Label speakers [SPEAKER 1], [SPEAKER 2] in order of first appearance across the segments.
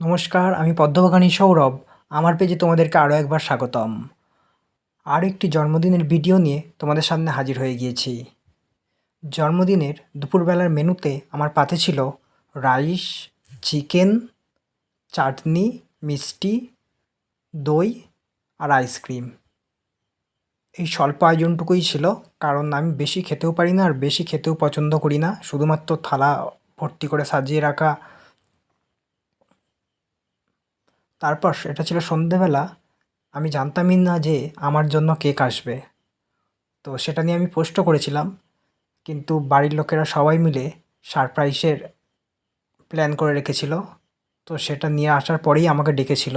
[SPEAKER 1] নমস্কার, আমি পদ্মবাগানী সৌরভ। আমার পেজে তোমাদেরকে আরও একবার স্বাগতম। আর একটি জন্মদিনের ভিডিও নিয়ে তোমাদের সামনে হাজির হয়ে গিয়েছি। জন্মদিনের দুপুরবেলার মেনুতে আমার পাতে ছিল রাইস, চিকেন, চাটনি, মিষ্টি, দই আর আইসক্রিম। এই স্বল্প আয়োজনটুকুই ছিল, কারণ আমি বেশি খেতেও পারি না আর বেশি খেতেও পছন্দ করি না। শুধুমাত্র থালা ভর্তি করে সাজিয়ে রাখা তারপর এটা ছিল সন্ধেবেলা, আমি জানতামই না যে আমার জন্য কেক আসবে। তো সেটা নিয়ে আমি পোস্টও করেছিলাম, কিন্তু বাড়ির লোকেরা সবাই মিলে সারপ্রাইজের প্ল্যান করে রেখেছিল, তো সেটা নিয়ে আসার পরেই আমাকে ডেকেছিল।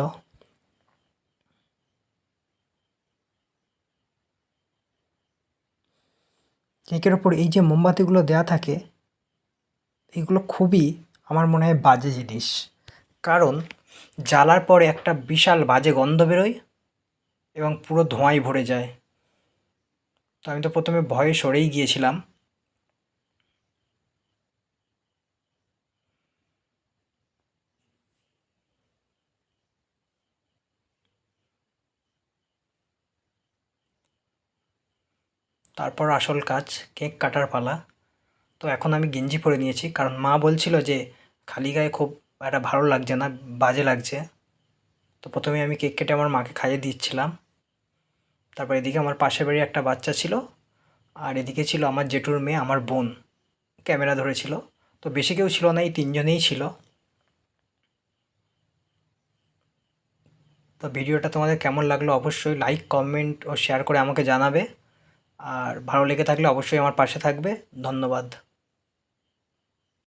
[SPEAKER 1] কেকের ওপর এই যে মোমবাতিগুলো দেয়া থাকে, এগুলো খুবই আমার মনে হয় বাজে জিনিস। কারণ জ্বালার পরে একটা বিশাল বাজে গন্ধ বেরোয় এবং পুরো ধোঁয়ায় ভরে যায়। তো আমি তো প্রথমে ভয়ে সরেই গিয়েছিলাম। তারপর আসল কাজ, কেক কাটার পালা। তো এখন আমি গেঞ্জি পরে নিয়েছি, কারণ মা বলছিল যে, খালি গায়ে খুব একটা ভালো লাগছে না, বাজে লাগছে। তো প্রথমে আমি কেক কেটে আমার মাকে খাইয়ে দিচ্ছিলাম। তারপর এদিকে আমার পাশের বাড়ি একটা বাচ্চা ছিল, আর এদিকে ছিল আমার জেঠুর মেয়ে, আমার বোন। ক্যামেরা ধরেছিল। তো বেশি কেউ ছিল না, এই তিনজনেই ছিল। তো ভিডিওটা তোমাদের কেমন লাগল অবশ্যই লাইক কমেন্ট ও শেয়ার করে আমাকে জানাবে। আর ভালো লেগে থাকলে অবশ্যই আমার পাশে থাকবে। ধন্যবাদ।